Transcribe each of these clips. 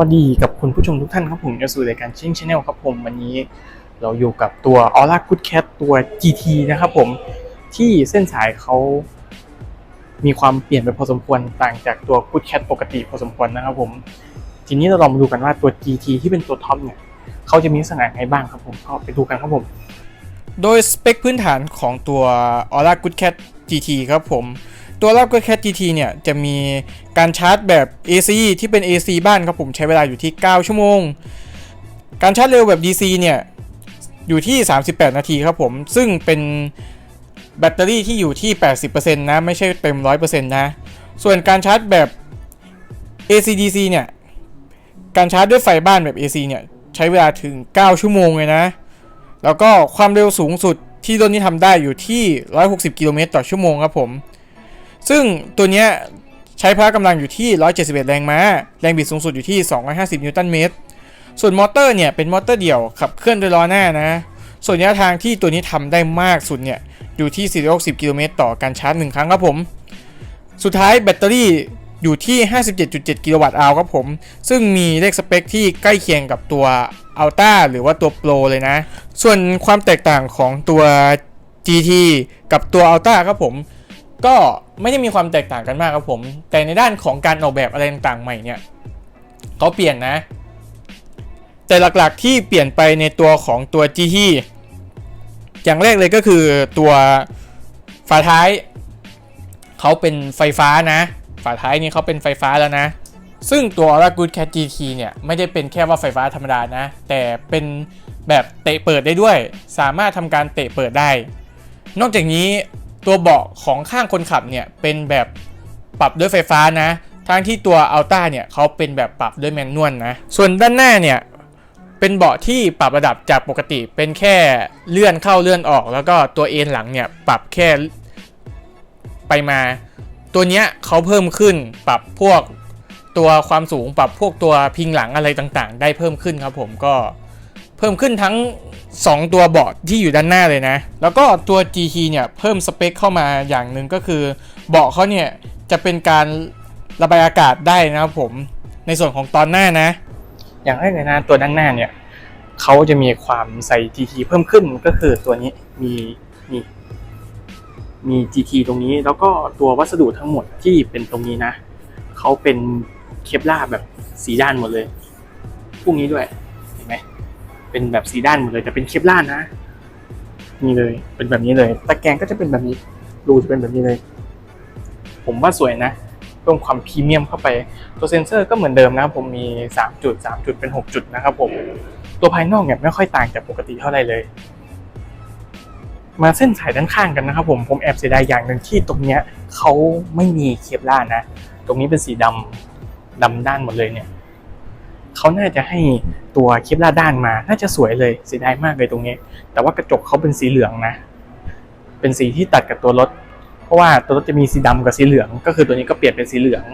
สวัสดีกับคุณผู้ชมทุกท่านครับผมจะสู่รายการชิงชาแนลครับผมวันนี้เราอยู่กับตัว Aura Good Cat ตัว GT นะครับผมที่เส้นสายเขามีความเปลี่ยนไปพอสมควรต่างจากตัว Good Cat ปกติพอสมควรนะครับผมทีนี้เราลองมาดูกันว่าตัว GT ที่เป็นตัวท็อปเนี่ยเขาจะมีลักษณะไงบ้างครับผมก็ไปดูกันครับผม โดยสเปคพื้นฐานของตัว Aura Good Cat GT ครับผม ตัว Aura Good Cat GT เนี่ยจะมีการชาร์จแบบ AC ที่เป็น AC บ้านครับผมใช้เวลาอยู่ที่ 9 ชั่วโมง การชาร์จเร็วแบบ DC เนี่ยอยู่ที่ 38 นาทีครับผม ซึ่งเป็นแบตเตอรี่ที่อยู่ที่ 80%นะไม่ใช่เต็ม 100%นะ ส่วนการชาร์จแบบ AC DC เนี่ย การชาร์จด้วยไฟบ้านแบบ AC เนี่ย ใช้เวลาถึง 9 ชั่วโมงเลยนะ แล้วก็ความเร็วสูงสุดที่รถนี้ทำได้อยู่ที่ 160 กิโลเมตรต่อชั่วโมงครับผม ซึ่งตัวเนี้ยใช้พละกำลังอยู่ที่ 171 แรงม้า แรงบิดสูงสุดอยู่ที่ 250 นิวตันเมตร ส่วนมอเตอร์เนี่ยเป็นมอเตอร์เดี่ยวขับเคลื่อนโดยล้อหน้านะ ส่วนระยะทางที่ตัวนี้ทำได้มากสุดเนี่ยอยู่ที่ 460 กิโลเมตรต่อการชาร์จ 1 ครั้งครับผม สุดท้ายแบตเตอรี่อยู่ที่ 57.7 กิโลวัตต์อาวครับผม ซึ่งมีเลขสเปคที่ใกล้เคียงกับตัว Alta หรือว่าตัว Pro เลยนะ ส่วนความแตกต่างของตัว GT กับตัว Alta ครับผม ก็ไม่ได้มีความแตกต่างกันมากครับผม แต่ในด้านของการออกแบบอะไรต่างๆใหม่เนี่ยเขาเปลี่ยนนะ แต่หลักๆที่เปลี่ยนไปในตัวของตัว GT อย่างแรกเลยก็คือตัวฝาท้ายเขาเป็นไฟฟ้านะ ฝาท้ายนี่เขาเป็นไฟฟ้าแล้วนะ ซึ่งตัว Aura Good Cat GT เนี่ย ไม่ได้เป็นแค่ว่าไฟฟ้าธรรมดานะ แต่เป็นแบบเตะเปิดได้ด้วย สามารถทำการเตะเปิดได้ นอกจากนี้ ตัวเบาะของข้างคนขับเนี่ยเป็นแบบปรับด้วยไฟฟ้านะ ทั้งที่ตัว Alta เนี่ยเขาเป็นแบบปรับด้วยแมนนวลนะ ส่วนด้านหน้าเนี่ยเป็นเบาะที่ปรับระดับจากปกติเป็นแค่เลื่อนเข้าเลื่อนออก แล้วก็ตัวเอ็นหลังเนี่ยปรับแค่ไปมา ตัวเนี้ยเขาเพิ่มขึ้นปรับพวกตัวความสูงปรับพวกตัวพิงหลังอะไรต่างๆ ได้เพิ่มขึ้นครับผมก็ เพิ่มขึ้นทั้ง 2 ตัวเบาะที่อยู่ด้านหน้าเลยนะ แล้วก็ตัว GT เนี่ยเพิ่มสเปคเข้ามาอย่างหนึ่งก็คือ เบาะเขาเนี่ยจะเป็นการระบายอากาศได้นะครับผมในส่วนของตอนหน้านะ อย่างแรกเลยนะตัวด้านหน้าเนี่ยเขาจะมีความใส่ GT เพิ่มขึ้นก็คือตัวนี้มีมีมี GT ตรงนี้แล้วก็ตัววัสดุทั้งหมดที่เป็นตรงนี้นะเขาเป็นเคปลาร์แบบสีด้านหมดเลย พวกนี้ด้วย เป็นแบบสีด้านหมดเลยแต่เป็นเคปล่าร์นะนี่เลย เป็นแบบนี้เลยตะแกรงก็จะเป็นแบบนี้รูจะเป็นแบบนี้เลย ผมว่าสวยนะเพิ่มความพรีเมียมเข้าไป ตัวเซนเซอร์ก็เหมือนเดิมนะครับผมมี 3 จุด 3 จุดเป็น 6 จุดนะครับผมตัวภายนอกเนี่ยไม่ค่อยต่างจากปกติเท่าไหร่เลย มาเส้นสายด้านข้างกันนะครับผมผมแอบเสียดายอย่างหนึ่งที่ตรงเนี้ยเขาไม่มีเคปล่าร์นะ ตรงนี้เป็นสีดำดำด้านหมดเลยเนี่ย เขาน่าจะให้ตัวเคปล่าด้านมา น่าจะสวยเลยเสียดายมากเลยตรงนี้ แต่ว่ากระจกเขาเป็นสีเหลืองนะ เป็นสีที่ตัดกับตัวรถ เพราะว่าตัวรถจะมีสีดำกับสีเหลือง ก็คือตัวนี้ก็เปลี่ยนเป็นสีเหลือง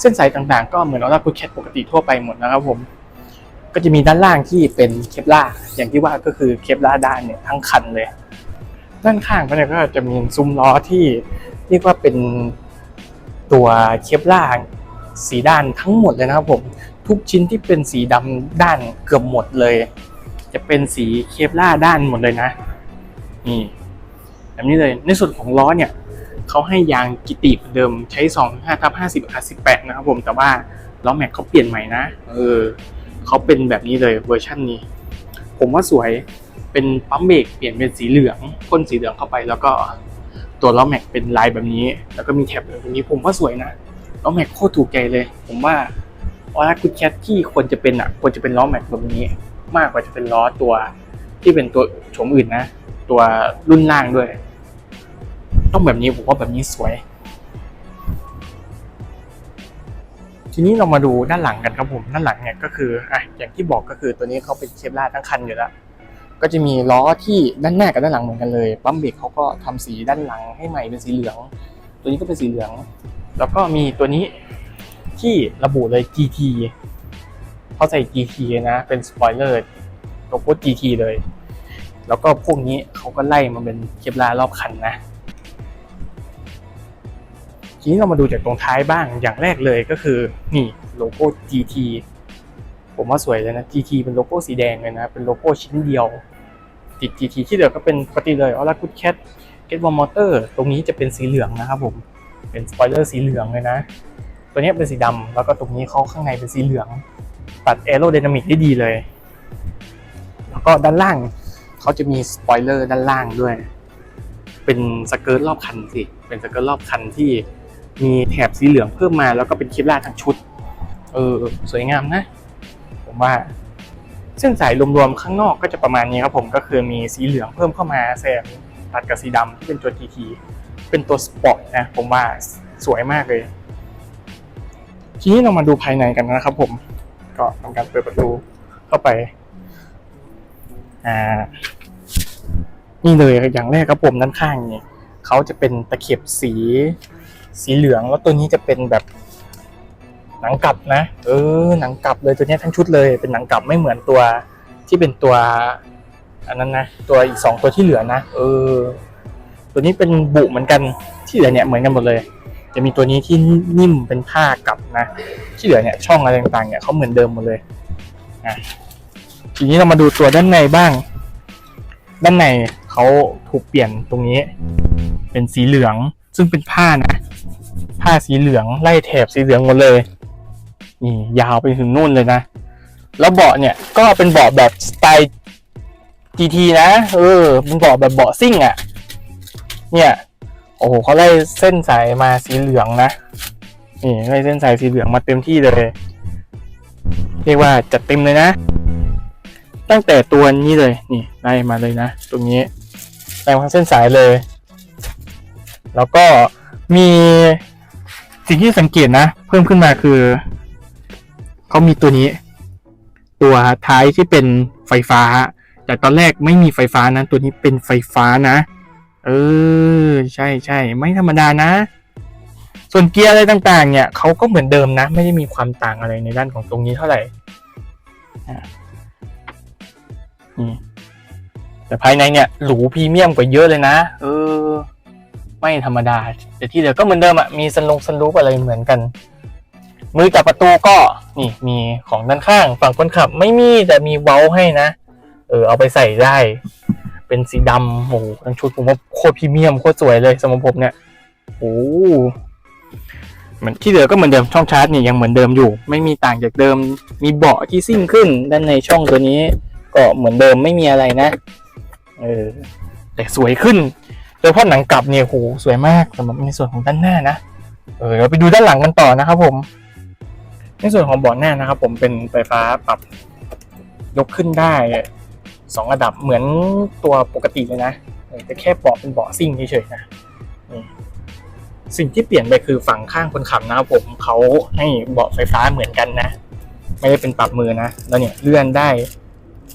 เส้นสายต่างๆ ก็เหมือนเราคุยแคทปกติทั่วไปหมดนะครับผม ก็จะมีด้านล่างที่เป็นเคปล่าอย่างที่ว่าก็คือเคปล่าด้านเนี่ยทั้งคันเลย ด้านข้างก็เนี่ยก็จะมีซุ้มล้อที่เรียกว่าเป็นตัวเคปล่าสีด้านทั้งหมดเลยนะครับผม ทุกชิ้นที่เป็นสีดำด้านเกือบหมดเลย จะเป็นสีเคปล่าด้านหมดเลยนะ นี่แบบนี้เลย ในส่วนของล้อเนี่ยเขาให้ยางกิติเหมือนเดิมใช้2 5ทับ50กับ18 นะครับผมแต่ว่าล้อแม็กเขาเปลี่ยนใหม่นะ เออเขาเป็นแบบนี้เลยเวอร์ชันนี้ ผมว่าสวยเป็นปั๊มเบรกเปลี่ยนเป็นสีเหลืองพ่นสีเหลืองเข้าไป แล้วก็ตัวล้อแม็กเป็นลายแบบนี้ แล้วก็มีแถบแบบนี้ผมว่าสวยนะล้อแม็กโคตรถูกใจเลย ผมว่า ออร่ากุดแคทที่ควรจะเป็นอะควรจะเป็นล้อแม็กแบบนี้ มากกว่าจะเป็นล้อตัวที่เป็นตัวโฉมอื่นนะ ตัวรุ่นล่างด้วย ต้องแบบนี้ผมว่าแบบนี้สวย ทีนี้เรามาดูด้านหลังกันครับผมด้านหลังเนี่ยก็คืออะอย่างที่บอกก็คือตัวนี้เขาเป็นเคปลาทั้งคันอยู่แล้วก็จะมีล้อที่ด้านหน้ากับด้านหลังเหมือนกันเลยปั๊มเบรกเขาก็ทำสีด้านหลังให้ใหม่เป็นสีเหลือง ตัวนี้ก็เป็นสีเหลือง แล้วก็มีตัวนี้ ที่ระบุเลย GT เขาใส่ GT นะเป็นสปอยเลอร์โลโก้ GT เลย แล้วก็พวกนี้เขาก็ไล่มาเป็นเคปลารอบคันนะทีนี้เรามาดูจากตรงท้ายบ้างอย่างแรกเลยก็คือนี่โลโก้ GT ผมว่าสวยเลยนะ GT เป็นโลโก้สีแดงเลยนะ เป็นโลโก้ชิ้นเดียวติด GT ที่เหลือก็เป็นปกติเลยออร่ากุดแคทเกตวอลมอเตอร์ตรงนี้จะเป็นสีเหลืองนะครับผม เป็นสปอยเลอร์สีเหลืองเลยนะ ตัวนี้เป็นสีดำแล้วก็ตรงนี้เขาข้างในเป็นสีเหลือง ตัดแอโร d y นามิกได้ดีเลย แล้วก็ด้านล่างเขาจะมีสปอยเลอร์ด้านล่างด้วย เป็นสเกิร์ตรอบคันสิ เป็นสเกิร์ตรอบคันที่มีแถบสีเหลืองเพิ่มมาแล้วก็เป็นคลิปล่าทั้งชุด เออ สวยงามนะ ผมว่า เส้นสายรวมๆข้างนอกก็จะประมาณนี้ครับผมก็คือมีสีเหลืองเพิ่มเข้ามาแซมตัดกับสีดำที่เป็นตัว GT เป็นตัวสปอร์ตนะ ผมว่าสวยมากเลย ทีนี้เรามาดูภายในกันนะครับผมก็ทำการเปิดประตูเข้าไป อ่า นี่เลยอย่างแรกครับผมด้านข้างนี่เขาจะเป็นตะเข็บสีสีเหลืองแล้วตัวนี้จะเป็นแบบหนังกลับนะ เออ หนังกลับเลยตัวนี้ทั้งชุดเลยเป็นหนังกลับไม่เหมือนตัวที่เป็นตัว อันนั้นนะตัวอีกสองตัวที่เหลือนะเออ ตัวนี้เป็นบุเหมือนกันที่เหลือเนี่ยเหมือนกันหมดเลย จะมีตัวนี้ที่นิ่มเป็นผ้ากลับนะ ที่เหลือเนี่ยช่องอะไรต่างๆเนี่ยเขาเหมือนเดิมหมดเลยนะทีนี้เรามาดูตัวด้านในบ้าง ด้านในเขาถูกเปลี่ยนตรงนี้ เป็นสีเหลือง ซึ่งเป็นผ้านะ ผ้าสีเหลืองไล่แถบสีเหลืองหมดเลย นี่ยาวไปถึงนู่นเลยนะ แล้วเบาะเนี่ยก็เป็นเบาะแบบสไตล์ GT นะ เออเป็นเบาะแบบเบาะซิ่งอะ่ะ เนี่ย อ้โหเขาไล่เส้นสายมาสีเหลืองนะนี่ไล่เส้นสายสีเหลืองมาเต็มที่เลย เรียกว่าจัดเต็มเลยนะ ตั้งแต่ตัวนี้เลยนี่ไล่มาเลยนะตรงนี้ไล่มาเส้นสายเลย แล้วก็มีสิ่งที่สังเกตนะ เพิ่มขึ้นมาคือเขามีตัวนี้ ตัวท้ายที่เป็นไฟฟ้า แต่ตอนแรกไม่มีไฟฟ้านะ ตัวนี้เป็นไฟฟ้านะ เออ ใช่ใช่ไม่ธรรมดานะ ส่วนเกียร์อะไรต่างๆ เนี่ยเขาก็เหมือนเดิมนะ ไม่ได้มีความต่างอะไรในด้านของตรงนี้เท่าไหร่อะแต่ภายในเนี่ยหรูพรีเมียมกว่าเยอะเลยนะ เออ ไม่ธรรมดา แต่ที่เหลือก็เหมือนเดิมอะมีสนลงสนลูปอะไรเหมือนกัน มือจับประตูก็นี่มีของด้านข้าง ฝั่งคนขับ ไม่มีแต่มีเว้าให้นะ เออเอาไปใส่ได้ เป็นสีดำโหทั้งชุดผมว่าโคตรพรีเมียมโคตรสวยเลยสำหรับผมเนี่ยโอ้เหมือนที่เหลือก็เหมือนเดิมช่องชาร์จนี่ยังเหมือนเดิมอยู่ ไม่มีต่างจากเดิม มีเบาะที่ซิ่งขึ้น ด้านในช่องตัวนี้ ก็เหมือนเดิมไม่มีอะไรนะเออแต่สวยขึ้นโดยเฉพาะหนังกลับเนี่ยโหสวยมากสำหรับในส่วนของด้านหน้านะเออเราไปดูด้านหลังกันต่อนะครับผม ในส่วนของเบาะหน้านะครับ ผมเป็นไฟฟ้าปรับยกขึ้นได้ สองระดับเหมือนตัวปกติเลยนะแต่แค่เบาะเป็นเบาะซิ่งเฉยๆนะสิ่งที่เปลี่ยนไปคือฝั่งข้างคนขับนะครับผมเขาให้เบาะไฟฟ้าเหมือนกันนะ ไม่ได้เป็นปรับมือนะแล้วเนี่ยเลื่อนได้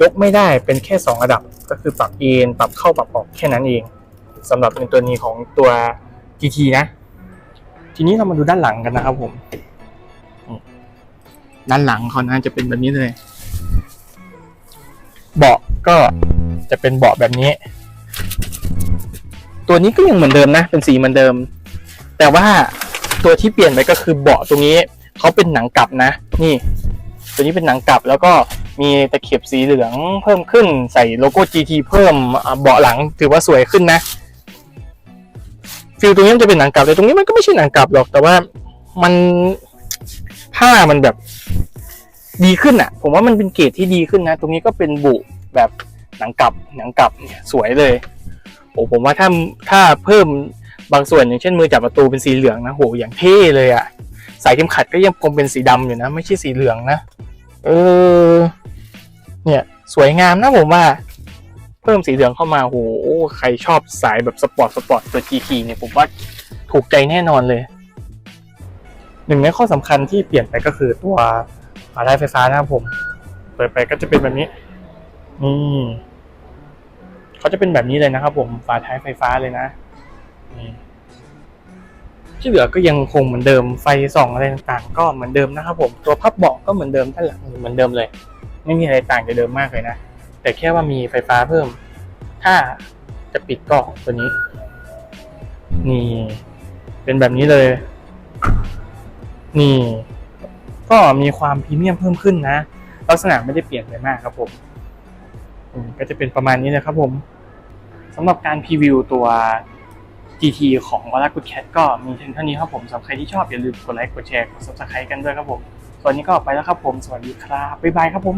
ยกไม่ได้เป็นแค่สองระดับก็คือปรับเอนปรับเข้าปรับออกแค่นั้นเองสำหรับในตัวนี้ของตัว GT นะ ทีนี้เรามาดูด้านหลังกันนะครับผม ด้านหลังเขานะจะเป็นแบบนี้เลย เบาะก็จะเป็นเบาะแบบนี้ ตัวนี้ก็ยังเหมือนเดิมนะ เป็นสีเหมือนเดิม แต่ว่าตัวที่เปลี่ยนไปก็คือเบาะตรงนี้เขาเป็นหนังกลับนะ นี่ ตัวนี้เป็นหนังกลับแล้วก็มีตะเข็บสีเหลืองเพิ่มขึ้นใส่โลโก้ GT เพิ่มเบาะหลังถือว่าสวยขึ้นนะฟิลตรงนี้มันจะเป็นหนังกลับแต่ตรงนี้มันก็ไม่ใช่หนังกลับหรอกแต่ว่ามันผ้ามันแบบ ดีขึ้นอะ ผมว่ามันเป็นเกรดที่ดีขึ้นนะ ตรงนี้ก็เป็นบุแบบหนังกลับหนังกลับเนี่ยสวยเลยโอ้ผมว่าถ้าถ้าเพิ่มบางส่วนอย่างเช่นมือจับประตูเป็นสีเหลืองนะโหอย่างเท่เลยอะสายเข็มขัดก็ยังคงเป็นสีดำอยู่นะ ไม่ใช่สีเหลืองนะเออ เนี่ย สวยงามนะผมว่า เพิ่มสีเหลืองเข้ามาโหใครชอบสายแบบสปอร์ตสปอร์ตตัว GT เนี่ยผมว่าถูกใจแน่นอนเลย หนึ่งในข้อสำคัญที่เปลี่ยนไปก็คือตัว ฝาท้ายไฟฟ้านะครับผม เปิดไปก็จะเป็นแบบนี้ นี่เขาจะเป็นแบบนี้เลยนะครับผม ฝาท้ายไฟฟ้าเลยนะ นี่ที่เหลือก็ยังคงเหมือนเดิม ไฟส่องอะไรต่างๆ ก็เหมือนเดิมนะครับผม ตัวพับเบาะก็เหมือนเดิมด้านหลังเหมือนเดิมเลย ไม่มีอะไรต่างจากเดิมมากเลยนะ แต่แค่ว่ามีไฟฟ้าเพิ่ม ถ้าจะปิดก็ตัวนี้ นี่ เป็นแบบนี้เลย นี่ ก็มีความพรีเมียมเพิ่มขึ้นนะ ลักษณะไม่ได้เปลี่ยนไปมากครับผมก็จะเป็นประมาณนี้นะครับผมสำหรับการพรีวิวตัว GT ของ Aura Good Cat ก็มีเพียงเท่านี้ครับผมสำหรับใครที่ชอบอย่าลืมกดไลค์กดแชร์กด subscribe กันด้วยครับผมส่วนนี้ก็ไปแล้วครับผม สวัสดีครับ บ๊ายบายครับผม